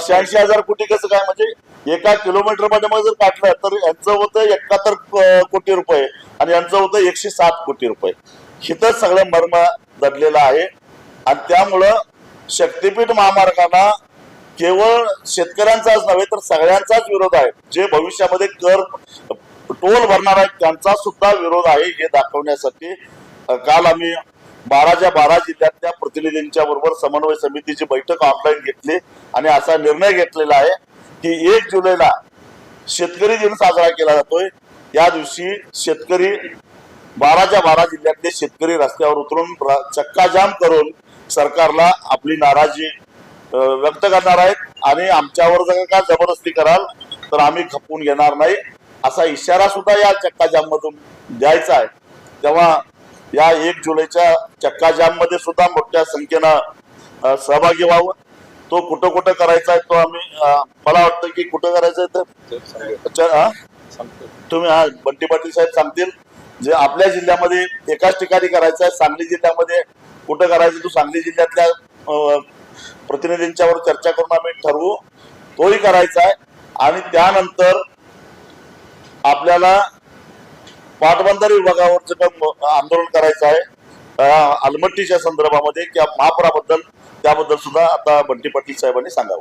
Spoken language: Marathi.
शहाऐंशी हजार कोटी कसं काय? म्हणजे एका किलोमीटरमध्ये मग जर काढलं तर यांचं होतं एकाहत्तर कोटी रुपये आणि यांचं होतं एकशे सात कोटी रुपये. हिथं सगळं मर्म दडलेलं आहे. आणि त्यामुळं शक्तीपीठ महामार्गांना केवळ शेतकऱ्यांचाच नव्हे तर सगळ्यांचाच विरोध आहे. जे भविष्यामध्ये कर टोल भरणार आहेत त्यांचा सुद्धा विरोध आहे हे दाखवण्यासाठी काल आम्ही बाराच्या बारा जिल्ह्यातल्या प्रतिनिधींच्या बरोबर समन्वय समितीची बैठक ऑनलाईन घेतली आणि असा निर्णय घेतलेला आहे की एक जुलैला शेतकरी दिन साजरा केला जातोय. या दिवशी शेतकरी बाराच्या बारा जिल्ह्यातले शेतकरी रस्त्यावर उतरून चक्काजाम करून सरकारला आपली नाराजी व्यक्त करणार आहेत आणि आमच्यावर जर का जबरदस्ती कराल तर आम्ही खपवून घेणार नाही. असा इशारा सुद्धा या चक्काजाम मधून द्यायचा आहे. तेव्हा या एक जुलैच्या चक्काजाममध्ये सुद्धा मोठ्या संख्येनं सहभागी व्हावं. तो कुठं कुठं करायचा आहे तो आम्ही मला वाटतं की कुठं करायचं आहे तर? तुम्ही हा बंटी पाटील साहेब सांगतील. जे आपल्या जिल्ह्यामध्ये एकाच ठिकाणी करायचं आहे सांगली जिल्ह्यामध्ये कुठं करायचं तो सांगली जिल्ह्यातल्या प्रतिनिधींच्यावर चर्चा करून आम्ही ठरवू. तोही करायचा आहे. आणि त्यानंतर आपल्याला पाटबंधारे विभागावरचं पण आंदोलन करायचं आहे. अ, अलमट्टीच्या संदर्भामध्ये किंवा महापुराबद्दल त्याबद्दल सुद्धा आता बंटी पाटील साहेबांनी सांगावं.